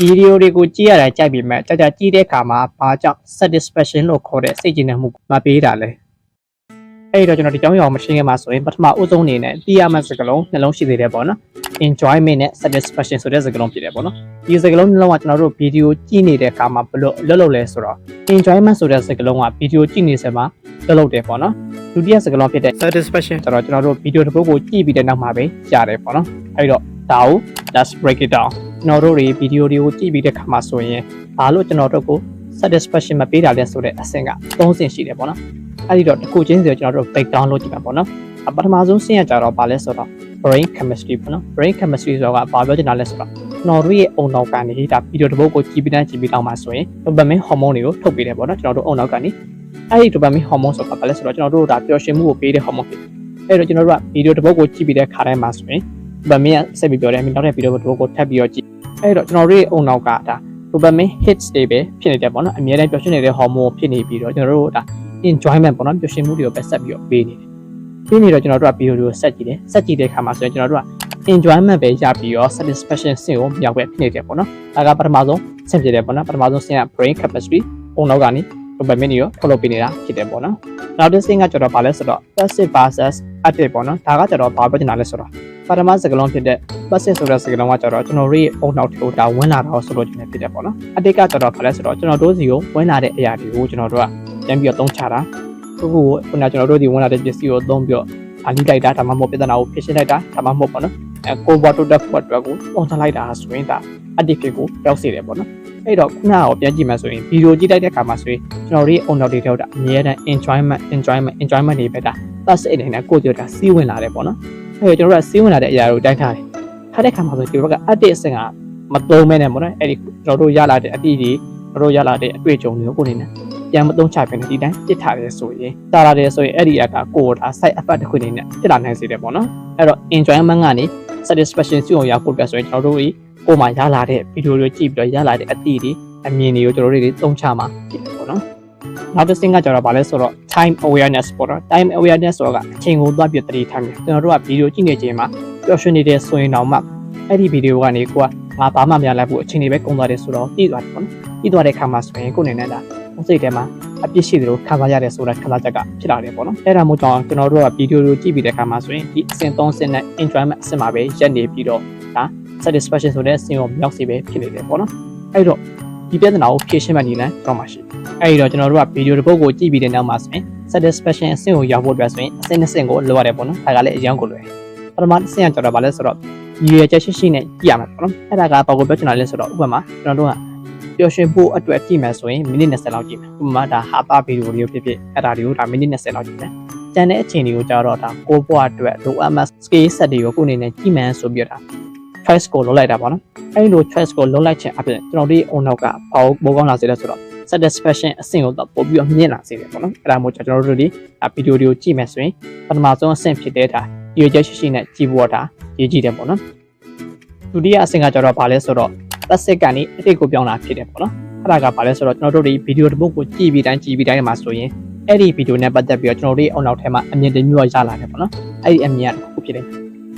ဗီဒီယိုတွေကိုကြည့်ရတာကြိုက်ပြီမဲ့ကြာကြာကြည့်တဲ့အခါမှာဘာကြောင့် satisfaction လို့ခေါ်တဲ့စိတ်ကြည်နံမှုမပေးတာလဲအဲ့တော့ကျွန်တော်ဒီကြောင်းရအောင်မရှင်းခင်မှာဆိုရင်ပထမအဦးဆုံးအနေနဲ့သိရမယ့်စကားလုံးနှလုံးရှိသေးတယ်ပေါ့နော် enjoyment နဲ့ satisfaction ဆိုတဲ့စကားလုံးဖြစ်တယ်ပေါ့နော်ဒီစကားလုံးနှလုံးကကျွန်တော်တို့ဗီဒီယိုကြည့်နေတဲ့အခါမှာဘယ်လိုလွတ်လွတ်လဲဆိုတော့ enjoyment ဆိုတဲ့စကားလုံးကဗီဒီယိုကြည့်နေစမှာလွတ်လွတ်တယ်ပေါ့နော်ဒုတိယစကားလုံးဖြစ်တဲ့ satisfaction ကျတော့ကျွန်တော်တို့ဗီဒီယိုတစ်ပုဒ်ကိုကြည့်ပြီးတဲ့နောက်မှာပဲရတယ်ပေါ့နော်အဲ့တော့ဒါကို let's break it down ကျွန်တော်တို့တွေဗီဒီယိုတွေကိုကြည့်ပြီးတဲ့အခါမှာဆိုရင်ဘာလို့ကျွန်တော်တို့ကို satisfaction မပေးတာလဲဆိုတဲ့အဆင့်က၃ဆင့်ရှိတယ်ပေါ့နော်အဲ့ဒီတော့တစ်ခုချင်းစီကိုကျွန်တော်တို့ break down လုပ်ကြည့်ပါပေါ့နော်အပထမဆုံးဆင့်ရကြတော့ဘာလဲဆိုတော့ brain chemistry ပေါ့နော် brain chemistry ဆိုတာကဘာပြောချင်တာလဲဆိုတော့ကျွန်တော်တို့ရဲ့အုံနောက်ကနေဒါဗီဒီယိုတစ်ပုဒ်ကိုကြည့်ပြီးတန်းကြည့်ပြီးတော့မှဆိုရင် dopamine hormone တွေကိုထုတ်ပေးတယ်ပေါ့နော်ကျွန်တော်တို့အုံနောက်ကနေအဲ့ဒီ dopamine hormone ဆိုတာဘာလဲဆိုတော့ကျွန်တော်တို့ဒါပျော်ရွှင်မှုကိုပေးတဲ့ hormone ဖြစ်တယ်အဲ့တော့ကျွန်တော်တို့ကဗီဒီယိုတစ်ပုဒ်ကိုကြည့်ပြီးတဲ့ခါတိုင်းမှာဆိုရင် dopamine ကဆက်ပြီးပြောတယ်အမြင်နောက်တဲ့ဗီဒီယိုတစ်ပုဒ်ကိုထပ်ပြီးတော့ကြည့် အဲ့တော့ကျွန်တော်တို့ရဲ့အုံနောက်ကဒါ dopamine hits တွေပဲဖြစ်နေတယ်ပေါ့နော်အများတိုင်းပျော်ရွှင်နေတဲ့ hormone ဖြစ်နေပြီးတော့ကျွန်တော်တို့ဒါ enjoyment ပေါ့နော်ပျော်ရွှင်မှုတွေကိုပဲဆက်ပြီးတော့ပေးနေတယ်ပြီးနေတော့ကျွန်တော်တို့ကဗီဒီယိုတွေကိုဆက်ကြည့်တယ်ဆက်ကြည့်တဲ့အခါမှာဆိုရင်ကျွန်တော်တို့က enjoyment ပဲရပြီးတော့ satisfaction ဆင့်ကိုမြောက်ပဲဖြစ်နေတယ်ပေါ့နော်ဒါကပထမဆုံးဆင့်ဖြစ်တယ်ပေါ့နော်ပထမဆုံးဆင့်က brain capacity အုံနောက်ကနေ dopamine တွေရောထုတ်လုပ်ပေးနေတာဖြစ်တယ်ပေါ့နော်နောက်တစ်ဆင့်ကကျတော့ဘာလဲဆိုတော့ passive versus active ပေါ့နော်ဒါကကျတော့ဘာပြောချင်တာလဲဆိုတော့ပထမစကားလုံးဖြစ်တဲ့ passive ဆိုတဲ့စကားလုံးကကျတော့ကျွန်တော်တို့ရဲ့အုံနောက်တွေကိုဒါဝင်လာတော့ဆိုလို့ကျွန်တော်ဖြစ်တယ်ပေါ့နော် active ကကျတော့ဘာလဲဆိုတော့ကျွန်တော်တို့စီကိုဝင်လာတဲ့အရာတွေကိုကျွန်တော်တို့ကပြန်ပြီးတော့သုံးချတာခုခုကိုခုနကကျွန်တော်တို့ဒီဝင်လာတဲ့ပစ္စည်းကိုသုံးပြီးတော့အလိလိုက်တာဒါမှမဟုတ်ပြဿနာကိုဖြေရှင်းလိုက်တာဒါမှမဟုတ်ပေါ့နော် အဲကိုဘော်တိုတက်ဘော်အတွက်ကိုပုံစံလိုက်တာဆိုရင်ဒါ active ကိုရောက်စေတယ်ပေါ့နော်အဲ့တော့ခုနကပြန်ကြည့်မှဆိုရင်ဗီဒီယိုကြည့်လိုက်တဲ့အခါမှာဆိုရင်ကျွန်တော်တို့ရဲ့အုံနောက်တွေတော့အမြဲတမ်း enjoyment enjoyment enjoyment တွေပဲဒါ pass အနေနဲ့ကိုယ်ပြောတာစီးဝင်လာတယ်ပေါ့နော်အဲ့တော့ကျွန်တော်တို့ကစီးဝင်လာတဲ့အရာတွေကိုတိုက်ထားတယ်ထားတဲ့အခါမှာဆိုဒီဘက်က active အဆင့်ကမသုံးမဲနဲ့ပေါ့နော်အဲ့ဒီကျွန်တော်တို့ရလာတဲ့အတိတွေကျွန်တော်တို့ရလာတဲ့အတွေ့အကြုံတွေကိုကိုယ်နေနဲ့ပြန်မသုံးချပဲနဲ့ဒီတိုင်းတစ်ထားတယ်ဆိုရင်တာလာတယ်ဆိုရင်အဲ့ဒီအကကိုယ်ဒါ side effect တစ်ခုအနေနဲ့ဖြစ်လာနိုင်စေတယ်ပေါ့နော်အဲ့တော့ enjoyment ကနေ satisfaction စုံရဖို့အတွက်ဆိုရင်ကျွန်တော်တို့ကိုယ်မှာရလာတဲ့ဗီဒီယိုတွေကြည့်ပြီးတော့ရလာတဲ့အသည့်တွေအမြင်တွေကိုကျွန်တော်တို့တွေသုံးချမှာဖြစ်တယ်ပေါ့နော်နောက်တစ်ဆင့်ကကျတော့ဗာလဲဆိုတော့ time awareness ပေါ့နော် time awareness ဆိုတာကအချိန်ကိုသွားပြီးတတိထားတယ်ကျွန်တော်တို့ကဗီဒီယိုကြည့်နေချိန်မှာပျော်ရွှင်နေတဲ့ဆိုရင်တော့မှအဲ့ဒီဗီဒီယိုကနေကိုကငါဘာမှမရလိုက်ဘူးအချိန်တွေပဲကုန်သွားတယ်ဆိုတော့တည်သွားတယ်ပေါ့နော်တည်သွားတဲ့ခါမှာဆိုရင်ကိုယ်နေနဲ့ဒါစိတ်ထဲမှာ အပြစ်ရှိတယ်လို့ခံစားရတယ်ဆိုတဲ့ခံစားချက်ကဖြစ်လာတယ်ပေါ့နော်အဲ့ဒါမျိုးကြောင့်ကျွန်တော်တို့ကဗီဒီယိုကိုကြည့်ပြီးတဲ့ခါမှာဆိုရင်ဒီအဆင့်3ဆင့်နဲ့ enjoyment အဆင့်မှာပဲရက်နေပြီးတော့ဒါ satisfaction ဆိုတဲ့အဆင့်ကိုမြောက်စီပဲဖြစ်နေတယ်ပေါ့နော်အဲ့တော့ဒီပြဿနာကိုဖြေရှင်းမှနေလမ်းတော့မှရှိအဲ့တော့ကျွန်တော်တို့ကဗီဒီယိုတစ်ပုဒ်ကိုကြည့်ပြီးတဲ့နောက်မှာဆိုရင် satisfaction အဆင့်ကိုရောက်ဖို့အတွက်ဆိုရင်အဆင့်နှစ်ဆင့်ကိုလိုရတယ်ပေါ့နော်ဒါကလည်းအရင်ကိုလွယ်ပထမအဆင့်ကကျွန်တော်ဗာလဲဆိုတော့ရည်ရွယ်ချက်ရှိရှိနဲ့ကြည့်ရမှာပေါ့နော်အဲ့ဒါကဘာကိုပြောချင်တာလဲဆိုတော့ဥပမာကျွန်တော်တို့က ပျော်ရွှင်ဖို့အတွက်ကြည့်မယ်ဆိုရင်မိနစ်20လောက်ကြည့်မယ်ဥပမာဒါဟာတာဗီဒီယိုလေးဖြစ်ဖြစ်အဲ့ဒါတွေကိုဒါမိနစ်20လောက်ကြည့်မယ်ကျန်တဲ့အချိန်တွေကိုကြတော့ဒါကိုဘွားအတွက်လိုအပ်မှ scale set တွေကိုကိုယ်အနေနဲ့ကြည့်မှန်းဆိုပြီးတော့ဒါ choice ကိုလုပ်လိုက်တာပေါ့နော်အဲ့လို choice ကိုလုပ်လိုက်ခြင်းအပြင်ကျွန်တော်တို့အုံနောက်ကဘောဘောကောင်းလာစေတဲ့ဆိုတော့ satisfaction အဆင့်ကိုတော့ပို့ပြီးတော့မြင့်လာစေတယ်ပေါ့နော်အဲ့ဒါမျိုးကျွန်တော်တို့ဒီဗီဒီယိုတွေကိုကြည့်မယ်ဆိုရင်ပထမဆုံးအဆင့်ဖြစ်တဲ့ဒါရည်ရွယ်ချက်ရှိရှိနဲ့ကြည့်ဖို့ဒါရေးကြည့်တယ်ပေါ့နော်ဒုတိယအဆင့်ကကျတော့ဗာလဲဆိုတော့ passive ကနေအတိတ်ကိုပြောင်းလာဖြစ်တယ်ပေါ့နော်အဲ့ဒါကဗာလဲဆိုတော့ကျွန်တော်တို့ဒီဗီဒီယိုတစ်ပုဒ်ကိုကြည့်ပြီးတိုင်းကြည့်ပြီးတိုင်းမှာဆိုရင်အဲ့ဒီဗီဒီယိုနဲ့ပတ်သက်ပြီးတော့ကျွန်တော်တို့အုံနောက်ထဲမှာအမြင်တစ်မျိုးရလာတယ်ပေါ့နော်အဲ့ဒီအမြင်ကတစ်ခုဖြစ်တယ်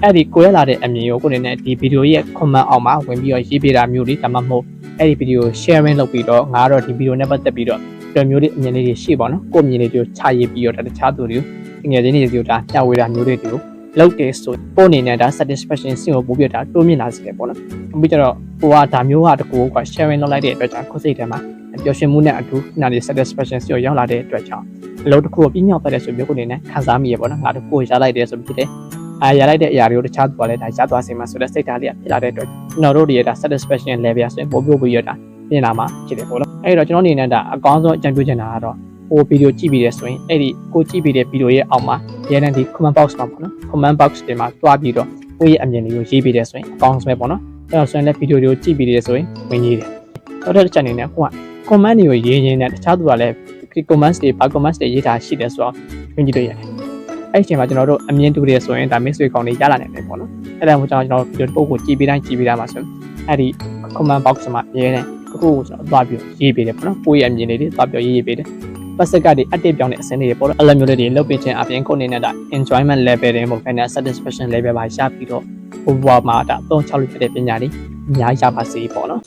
အဲ့ဒီကိုရလာတဲ့အမြင်ကိုကိုယ်နေနဲ့ဒီဗီဒီယိုရဲ့ comment အောက်မှာဝင်ပြီးတော့ရေးပေးတာမျိုးတွေဒါမှမဟုတ်အဲ့ဒီဗီဒီယို sharing လုပ်ပြီးတော့ငါတော့ဒီဗီဒီယိုနဲ့ပတ်သက်ပြီးတော့ဒီမျိုးတွေအမြင်လေးတွေရှိပါတော့ကိုယ်မြင်လေးတွေကိုခြာရေးပြီးတော့တခြားသူတွေကိုငွေချင်းတွေကိုဒါညှဝေတာမျိုးတွေတွေကို လုပ်တယ်ဆိုကိုယ်အနေနဲ့ဒါ satisfaction စင်ကိုပို့ပြတာတိုးမြင့်လာစေတယ်ပေါ့နော်။ပြီးကြတော့ကိုကဒါမျိုးဟာတကူက sharing လုပ်လိုက်တဲ့အတွက်ကြောင့်ကိုယ်စိတ်ထဲမှာပျော်ရွှင်မှုနဲ့အတူနားဒီ satisfaction စင်ကိုရောက်လာတဲ့အတွက်ကြောင့်အလုပ်တစ်ခုကိုပြင်းမြောက်တဲ့ဆိုမျိုးကိုယ်အနေနဲ့ခံစားမိရပေါ့နော်။ငါတို့ကိုရလိုက်တယ်ဆိုပြီးဖြစ်တယ်။အာရလိုက်တဲ့အရာတွေကိုတခြားသူကလည်းဒါရသွားစေမှာဆိုတဲ့စိတ်ဓာတ်လေးဖြစ်လာတဲ့အတွက်ကျွန်တော်တို့တွေရတာ satisfaction level ဆိုရင်ပို့ပို့ပြီးရတာပြင်လာမှာဖြစ်တယ်ပေါ့နော်အဲ့တော့ကျွန်တော်အနေနဲ့ဒါအကောင်းဆုံးအကြံပြုချင်တာကတော့ ဟိုဗီဒီယိုကြည့်ပြီးရဲဆိုရင်အဲ့ဒီကိုကြည့်ပြီးတဲ့ဗီဒီယိုရဲ့အောက်မှာရဲတဲ့ဒီ comment box မှာပေါ့နော် comment box တွေမှာတွားပြီးတော့ကိုယ့်ရဲ့အမြင်တွေကိုရေးပြီးတဲ့ဆိုရင်အကောင်းဆုံးပဲပေါ့နော်အဲ့တော့ဆိုရင်လည်းဗီဒီယိုတွေကိုကြည့်ပြီးတဲ့ဆိုရင်ဝင်ရေးတယ်နောက်တစ်ချက်အနေနဲ့ကိုက comment တွေကိုရေးရင်းနဲ့တခြားသူကလည်း comments တွေဘာ comments တွေရေးတာရှိတယ်ဆိုတော့ဝင်ကြည့်လို့ရတယ်အဲ့ဒီအချိန်မှာကျွန်တော်တို့အမြင်တူတယ်ဆိုရင်ဒါ miss တွေကောင်းတွေရလာနိုင်တယ်ပေါ့နော်အဲ့ဒါမှကျွန်တော်ကျွန်တော်ဗီဒီယိုတစ်ပုဒ်ကိုကြည့်ပြီးတိုင်းကြည့်ပြီးတိုင်းမှာဆိုရင်အဲ့ဒီ comment box မှာရေးတဲ့ကိုကိုကိုကျွန်တော်သွားပြီးရေးပေးတယ်ပေါ့နော်ကိုယ့်ရဲ့အမြင်လေးတွေသွားပြီးရေးရေးပေးတယ် ပတ်စက်ကတွေအတစ်ပြောင်းတဲ့အစင်းလေးတွေပေါ့နော်အဲ့လိုမျိုးလေးတွေလုပ်ပေးခြင်းအပြင်ကိုယ်အနေနဲ့ဒါ enjoyment level တွေမဟုတ်ဘဲနဲ့ satisfaction level ပါရပြီးတော့ဘဝမှာဒါအသုံးချလို့ရတဲ့ပညာတွေအများကြီးရပါစေပေါ့နော်